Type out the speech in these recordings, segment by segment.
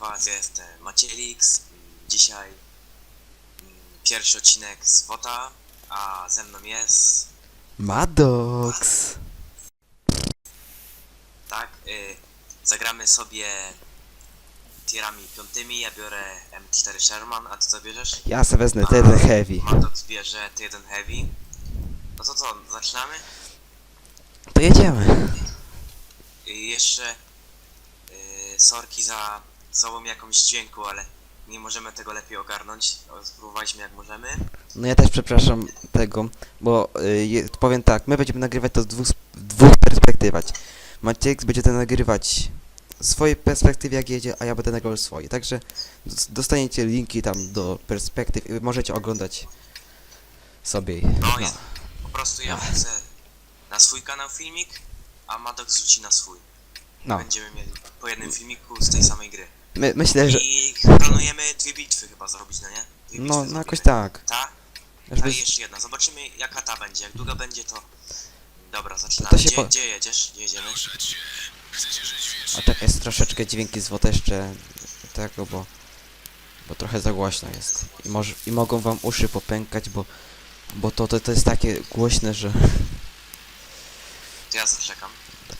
Was, ja jestem Macielix. Dzisiaj mm, pierwszy odcinek z WOTA, a ze mną jest, Maddox. tak, y, zagramy sobie tierami piątymi, ja biorę M4 Sherman, a ty co bierzesz? Ja se wezmę ten heavy. Madox bierze T1 Heavy. No to co, zaczynamy? To jedziemy. Y, jeszcze sorki za słabą jakąś dźwięku, ale nie możemy tego lepiej ogarnąć. Spróbowaliśmy jak możemy. No ja też przepraszam tego, bo y, je, powiem tak, my będziemy nagrywać to z dwóch, sp- dwóch perspektywać. Maciek będzie to nagrywać z swojej perspektywy jak jedzie, a ja będę nagrywał swoje. Także dos- dostaniecie linki tam do perspektyw i możecie oglądać sobie. No, No. jest, po prostu ja wrzucę na swój kanał filmik, a Maddox rzuci na swój. No. Będziemy mieli po jednym filmiku z tej samej gry. My, myślę, że... I planujemy dwie bitwy chyba zrobić, no nie? Dwie bitwy No, no zrobimy. jakoś tak. Ta, a Żeby... i jeszcze jedna. Zobaczymy jaka ta będzie. Jak długa będzie to... Dobra, zaczynamy. To się gdzie, po- gdzie jedziesz? Gdzie jedziemy? A czekaj, jest troszeczkę dźwięki z WOT jeszcze tego, bo, bo trochę za głośno jest. I, może, I mogą wam uszy popękać, bo, bo to, to, to jest takie głośne, że... To ja zaczekam.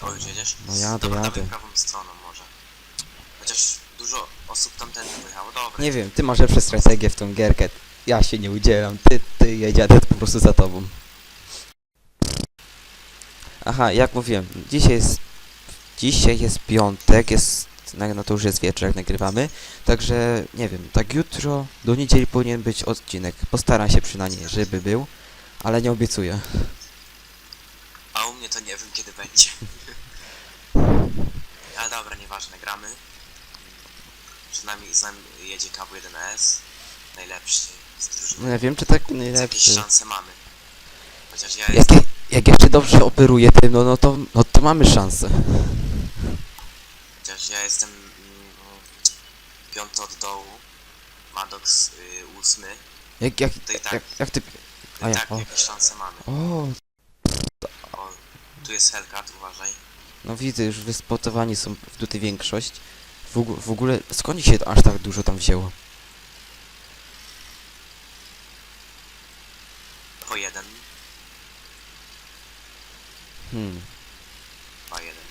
Już jedziesz? No jadę, Dobra, jadę. dawaj prawą stroną może. Chociaż dużo osób tamtędy pojechało. Dobra. Nie wiem, ty masz lepsze strategię w tą gierkę. Ja się nie udzielam, ty, ty jedziadę po prostu za tobą. Aha, jak mówiłem, dzisiaj jest... Dzisiaj jest piątek, jest... No no to już jest wieczór, jak nagrywamy. Także, nie wiem, tak jutro do niedzieli powinien być odcinek. Postaram się przynajmniej, żeby był, ale nie obiecuję. A u mnie to nie wiem kiedy będzie. Ale dobra, nieważne, gramy. Przynajmniej z nami jedzie KW1S. Najlepszy z No drużyny. ja wiem, czy tak Więc jakieś najlepszy. szanse mamy. Chociaż ja Jak, jestem... jak jeszcze dobrze operuje tym, no, no, to, no to mamy szansę. Chociaż ja jestem mm, piąty od dołu. Maddox y, ósmy. Jak, jak, To i tak, jak, jak ty... to A i ja, tak o. jakieś szanse mamy. O, O, tu jest Hellcat, uważaj. No widzę, już wyspotowani są w tutaj większość. W, w ogóle, skąd się aż tak dużo tam wzięło? Po jeden, Hmm. po jeden.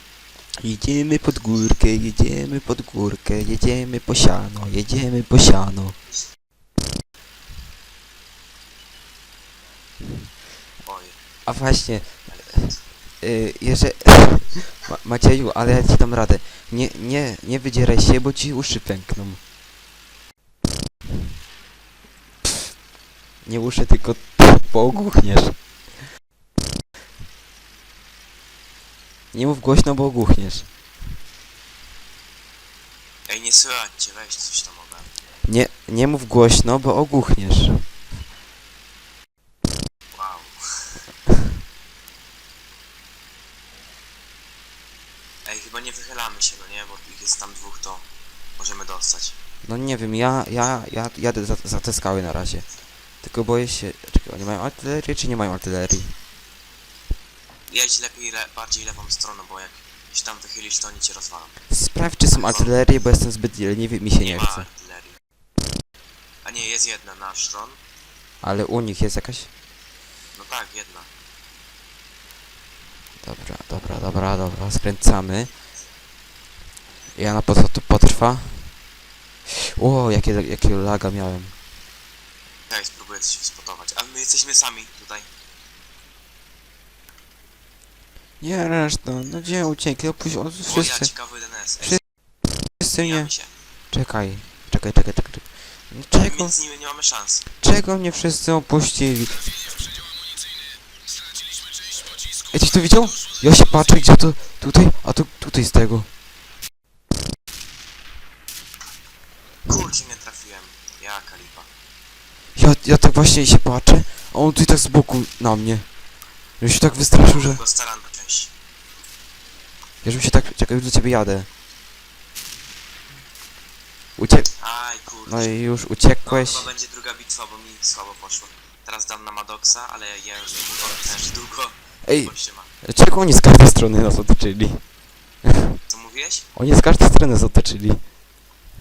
Jedziemy pod górkę, jedziemy pod górkę, jedziemy po siano, jedziemy po siano. Oj, A właśnie, Y, jeżeli... Ma, Macieju, ale ja ci dam radę. Nie, nie, nie wydzieraj się, bo ci uszy pękną. Nie uszy, tylko bo ogłuchniesz. Nie mów głośno, bo ogłuchniesz. Ej, nie słychać cię, weź coś tam ogarnij. Nie, nie mów głośno, bo ogłuchniesz. Wow. Ej, chyba nie wychylamy się, no nie, bo ich jest tam dwóch, to możemy dostać. No nie wiem, ja, ja, ja jadę za, za te skały na razie. Tylko boję się... Czekaj, oni mają artylerię, czy nie mają artylerii? Jedź lepiej, le bardziej lewą stroną, bo jak się tam wychylisz, to oni cię rozwalą. Sprawdź, czy są artylerie, bo jestem zbyt leniwy i mi się nie ma chce. artylerii. A nie, jest jedna na szron. Ale u nich jest jakaś... No tak, jedna. Dobra, dobra, dobra, dobra, skręcamy. Ja na po co tu potrwa? O, jakie, jakiego laga miałem. Daj, spróbuję coś spotować. A my jesteśmy sami tutaj. Nie, reszta, no gdzie uciekli? Opuść, o, O, ja wszyscy, ciekawy DNS. Wszyscy- wszyscy się. Czekaj, czekaj, czekaj, czekaj. czekaj. No Czego, Między nimi nie mamy szans. czego mnie wszyscy opuścili? Ej, coś to widział? Ja się patrzę, gdzie to... Tutaj? A tu, tutaj z tego. Kurczę, nie trafiłem. Jaka lipa. Ja, ja tak właśnie się patrzę, a on tutaj tak z boku na mnie. Ja się tak wystraszył, że... Go staranka część. Ja żebym się tak... Czekaj, już do ciebie jadę. Uciek... Aj, kurczę. No i już No, uciekłeś. chyba będzie druga bitwa, bo mi słabo poszło. Teraz dam na Maddoxa, ale ja już on też długo Ej, czego oni z każdej strony nas otoczyli? Co mówiłeś? Oni z każdej strony nas otoczyli.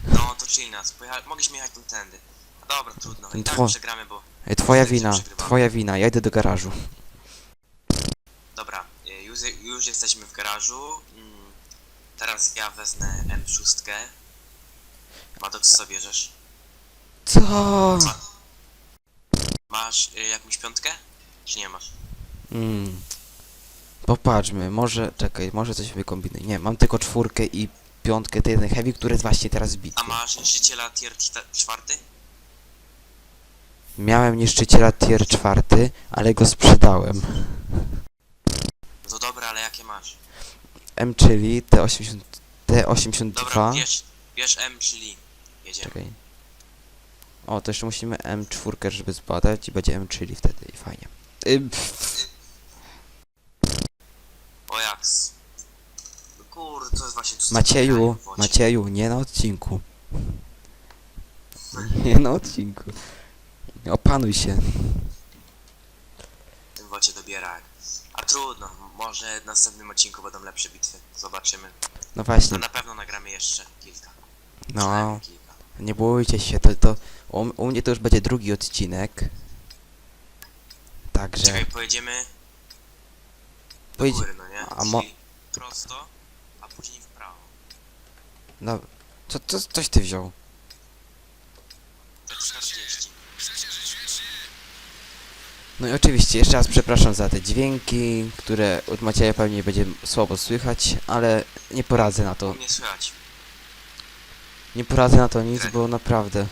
No, to czyli nas. Pojecha... Mogliśmy jechać tam tędy. A dobra, trudno. I tak Two- przegramy, bo... Ej, twoja Wtedy się wina, twoja wina, ja idę do garażu. Dobra, y, już, już jesteśmy w garażu. Mm, Teraz ja wezmę M6. Madok, co bierzesz? Co? Masz y, jakąś piątkę? Czy nie masz? Mm. Popatrzmy, może, czekaj, może coś wykombinuj. Nie, mam tylko czwórkę i piątkę, jeden heavy, który jest właśnie teraz bity. A masz niszczyciela tier 4? Miałem niszczyciela tier czwarty, ale go sprzedałem. No to dobra, ale jakie masz? M czyli T80, T82. Dobra, bierz, bierz M, czyli jedziemy. Czekaj. O, to jeszcze musimy M4, żeby zbadać i będzie M czyli wtedy i fajnie. Y, pff, O jaks. Kurde, to jest właśnie... to, Macieju. Macieju, nie na odcinku. Nie na odcinku. Opanuj się. Tym wocie dobiera. A trudno, może w następnym odcinku będą lepsze bitwy. Zobaczymy. No No właśnie, na pewno nagramy jeszcze kilka. no, kilka. nie bójcie się, to, to u, u mnie to już będzie drugi odcinek. Także, Czekaj, pojedziemy Pojedź- góry, no nie? a mo- prosto, a później w prawo. No, co, co, coś ty wziął? Te 40. No i oczywiście, jeszcze raz przepraszam za te dźwięki, które od Macieja pewnie będzie słabo słychać, ale nie poradzę na to. Nie słychać. Nie poradzę na to nic, bo naprawdę.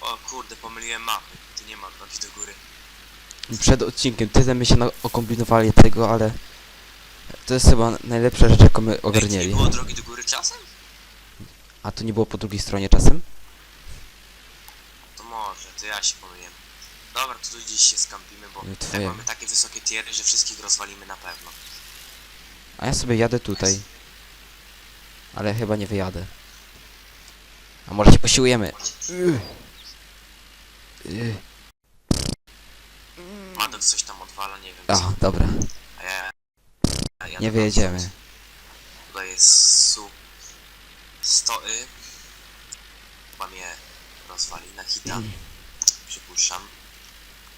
O kurde, pomyliłem mapy. Tu nie ma nogi do góry. Przed odcinkiem tyle my się na- okombinowali tego, ale to jest chyba najlepsza rzecz, jaką my Ej, ogarnieli. nie było drogi do góry czasem? A to nie było po drugiej stronie czasem? To może, to ja się pomyliłem. Dobra, to tu dziś się skampimy, bo No, tak twoje. mamy takie wysokie tiery, że wszystkich rozwalimy na pewno. A ja sobie jadę tutaj. Ale chyba nie wyjadę. A może się posiłujemy? Madok coś tam odwala, nie wiem A, co. dobra. Nie wyjedziemy. Tutaj jest su... Stoły. Chyba mnie rozwali na hita. Przypuszczam.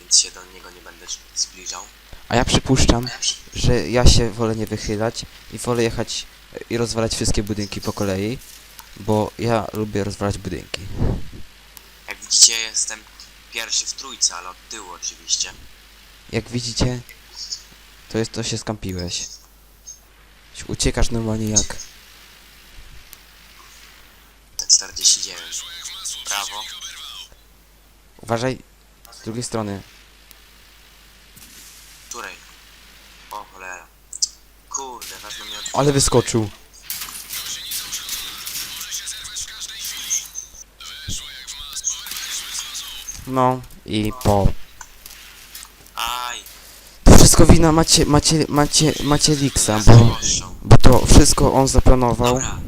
Więc się do niego nie będę zbliżał. A ja przypuszczam, że ja się wolę nie wychylać i wolę jechać e, i rozwalać wszystkie budynki po kolei, bo ja lubię rozwalać budynki. Jak widzicie, jestem pierwszy w trójce, ale od tyłu oczywiście. Jak widzicie, to jest to się skampiłeś. Uciekasz normalnie jak. T49. Prawo. Uważaj z drugiej strony. Której? O cholera. Kurde, wezmę mnie od... Ale wyskoczył. No i po. Aj! To wszystko wina macie, macie, macie, macie Lixa, Ja bo. To wszystko on zaplanował. Dobra.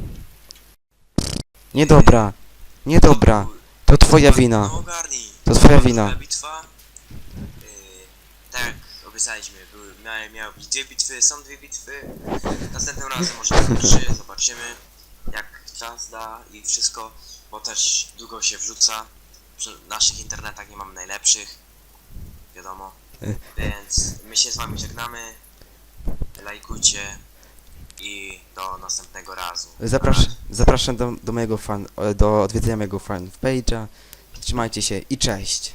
Niedobra, niedobra. To twoja wina. No ogarnij. To twoja wina. bitwa. Yy, tak jak obiecaliśmy, były, miały, miały być dwie bitwy, są dwie bitwy. Następnym razem może będą trzy, zobaczymy jak czas da i wszystko, bo też długo się wrzuca. Przy naszych internetach nie mamy najlepszych, wiadomo. Y. Więc my się z wami żegnamy. Lajkujcie i do następnego razu. Zaprasz, zapraszam do, do mojego fan, do odwiedzenia mojego fanpage'a. Trzymajcie się i cześć.